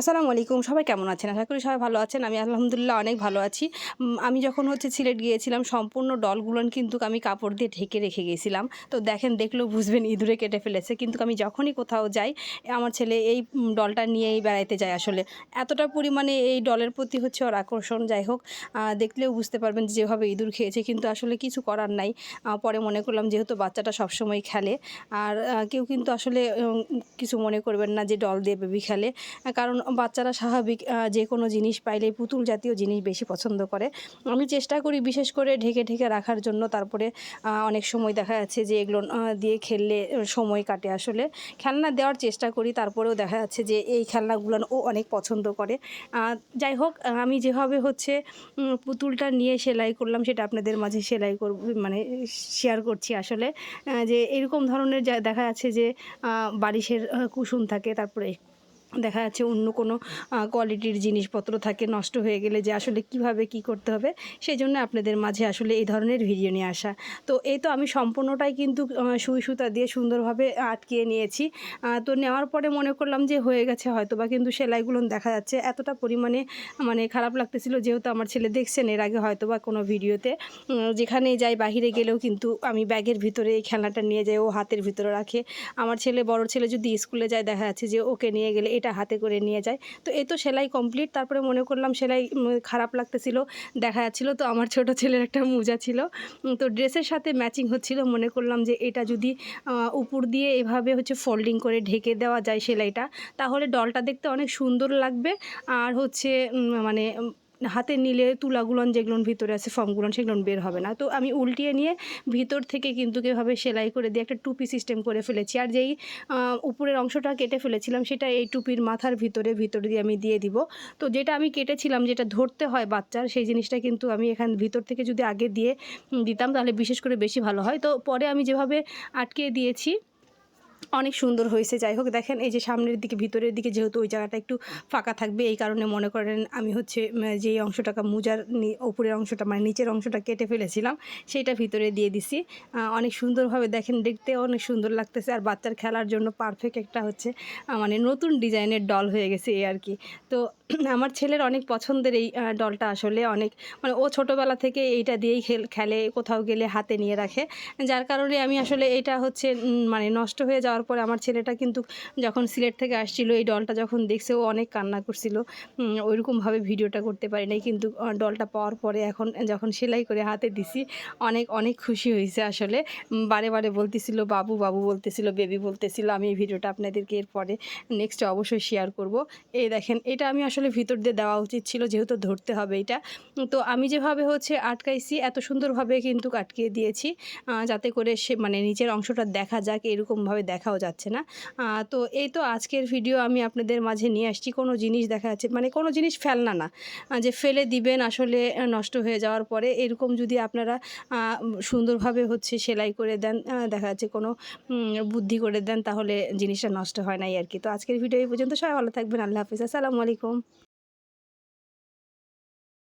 আসসালামু আলাইকুম, সবাই কেমন আছেন? আশা করি সবাই ভালো আছেন। আমি আলহামদুলিল্লাহ অনেক ভালো আছি। আমি যখন হচ্ছে সিলেট গিয়েছিলাম, সম্পূর্ণ ডলগুলোন কিন্তু আমি কাপড় দিয়ে ঢেকে রেখে গেছিলাম। তো দেখেন, দেখলেও বুঝবেন ইঁদুরে কেটে ফেলেছে। কিন্তু আমি যখনই কোথাও যাই, আমার ছেলে এই ডলটা নিয়েই বেড়াইতে যায় আসলে। এতটা পরিমাণে এই ডলের প্রতি হচ্ছে ওর আকর্ষণ। যাই হোক দেখলেও বুঝতে পারবেন যেভাবে ইঁদুর খেয়েছে। কিন্তু আসলে কিছু করার নাই। পরে মনে করলাম যেহেতু বাচ্চাটা সবসময় খেলে। আর কেউ কিন্তু আসলে কিছু মনে করবেন না যে ডল দিয়ে বেবি খেলে। কারণ বাচ্চারা স্বাভাবিক যে কোনো জিনিস পাইলে পুতুল জাতীয় জিনিস বেশি পছন্দ করে। আমি চেষ্টা করি বিশেষ করে ঢেকে ঢেকে রাখার জন্য। তারপরে অনেক সময় দেখা যাচ্ছে যে এগুলো দিয়ে খেললে সময় কাটে আসলে। খেলনা দেওয়ার চেষ্টা করি। তারপরেও দেখা যাচ্ছে যে এই খেলনাগুলো ও অনেক পছন্দ করে। যাই হোক আমি যেভাবে হচ্ছে পুতুলটা নিয়ে সেলাই করলাম সেটা আপনাদের মাঝে সেলাই করব মানে শেয়ার করছি আসলে। যে এরকম ধরনের দেখা যাচ্ছে যে আহ, বালিশের কুসুম থাকে। তারপরে দেখা যাচ্ছে অন্য কোনো কোয়ালিটির জিনিসপত্র থাকে, নষ্ট হয়ে গেলে যে আসলে কীভাবে কি করতে হবে, সেই জন্য আপনাদের মাঝে আসলে এই ধরনের ভিডিও নিয়ে আসা। তো এই তো আমি সম্পূর্ণটাই কিন্তু সুই সুতা দিয়ে সুন্দরভাবে আটকিয়ে নিয়েছি। তো নেওয়ার পরে মনে করলাম যে হয়ে গেছে হয়তো বা কিন্তু সেলাইগুলো দেখা যাচ্ছে। এতটা পরিমাণে মানে খারাপ লাগতেছিল যেহেতু আমার ছেলে দেখছেন, এর আগে হয়তো বা কোনো ভিডিওতে যেখানে যাই বাহিরে গেলেও কিন্তু আমি ব্যাগের ভিতরে এই খেলনাটা নিয়ে যাই, ও হাতের ভিতরে রাখে। আমার ছেলে, বড় ছেলে যদি স্কুলে যায়, দেখা যাচ্ছে যে ওকে নিয়ে গেলে এটা হাতে করে নিয়ে যায়। তো এই তো সেলাই কমপ্লিট তারপরে মনে করলাম সেলাই খারাপ লাগতেছিল, দেখা যাচ্ছিল তো আমার ছোট ছেলের একটা মোজা ছিল। তো ড্রেসের সাথে ম্যাচিং হচ্ছিল, মনে করলাম যে এটা যদি উপর দিয়ে এভাবে হচ্ছে ফোল্ডিং করে ঢেকে দেওয়া যায় সেলাইটা, তাহলে ডলটা দেখতে অনেক সুন্দর লাগবে। আর হচ্ছে মানে হাতে নিলে তুলাগুলন যেগুলোন ভিতরে আছে, ফর্মগুলন সেগুলো বের হবে না। তো আমি উল্টিয়ে নিয়ে ভিতর থেকে কিন্তু কীভাবে সেলাই করে দিয়ে একটা টুপি সিস্টেম করে ফেলেছি। আর যেই উপরের অংশটা কেটে ফেলেছিলাম সেটা এই টুপির মাথার ভিতরে, ভিতর দিয়ে আমি দিয়ে দিব। তো যেটা আমি কেটেছিলাম, যেটা ধরতে হয় বাচ্চার, সেই জিনিসটা কিন্তু আমি এখান ভিতর থেকে যদি আগে দিয়ে দিতাম, তাহলে বিশেষ করে বেশি ভালো হয়। তো পরে আমি যেভাবে আটকে দিয়েছি অনেক সুন্দর হয়েছে। যাই হোক, দেখেন এই যে সামনের দিকে, ভিতরের দিকে যেহেতু ওই জায়গাটা একটু ফাঁকা থাকবে, এই কারণে মনে করেন আমি হচ্ছে যে অংশটাকে মোজার ওপরের অংশটা মানে নিচের অংশটা কেটে ফেলেছিলাম, সেটা ভিতরে দিয়ে দিছি। অনেক সুন্দরভাবে দেখেন দেখতে অনেক সুন্দর লাগতেছে, আর বাচ্চার খেলার জন্য পারফেক্ট একটা হচ্ছে মানে নতুন ডিজাইনের ডল হয়ে গেছে এই আর কি। তো আমার ছেলের অনেক পছন্দের এই ডলটা আসলে অনেক মানে ও ছোটোবেলা থেকে এইটা দিয়েই খেল, খেলে, কোথাও গেলে হাতে নিয়ে রাখে। যার কারণে আমি আসলে এটা হচ্ছে মানে নষ্ট হয়ে যাওয়ার পরে আমার ছেলেটা কিন্তু যখন সিলেট থেকে আসছিল, এই ডলটা যখন দেখছে, ও অনেক কান্না করছিল। ওইরকমভাবে ভিডিওটা করতে পারি নাই, কিন্তু ডলটা পাওয়ার পরে এখন যখন সেলাই করে হাতে দিছি, অনেক অনেক খুশি হয়েছে আসলে। বারে বারে বলতেছিল, বাবু বাবু বলতেছিল, বেবি বলতেছিল, আমি এই ভিডিওটা আপনাদেরকে এরপরে নেক্সটে অবশ্যই শেয়ার করব। এই দেখেন, এটা আমি আসলে ভিতর দিয়ে দেওয়া উচিত ছিল, যেহেতু ধরতে হবে এটা। তো আমি যেভাবে হচ্ছে আটকাইছি, এত সুন্দরভাবে কিন্তু আটকিয়ে দিয়েছি যাতে করে সে মানে নিচের অংশটা দেখা যাক, এরকমভাবে দেখাও যাচ্ছে না। তো এই তো আজকের ভিডিও আমি আপনাদের মাঝে নিয়ে আসছি। কোনো জিনিস দেখা যাচ্ছে মানে কোনো জিনিস ফেলনা না। যে ফেলে দিবেন আসলে নষ্ট হয়ে যাওয়ার পরে, এরকম যদি আপনারা সুন্দরভাবে হচ্ছে সেলাই করে দেন দেখা যাচ্ছে কোনো বুদ্ধি করে দেন, তাহলে জিনিসটা নষ্ট হয় নাই আর কি। তো আজকের ভিডিও এই পর্যন্ত। সবাই ভালো থাকবেন। আল্লাহ হাফিজ। আসসালামু আলাইকুম।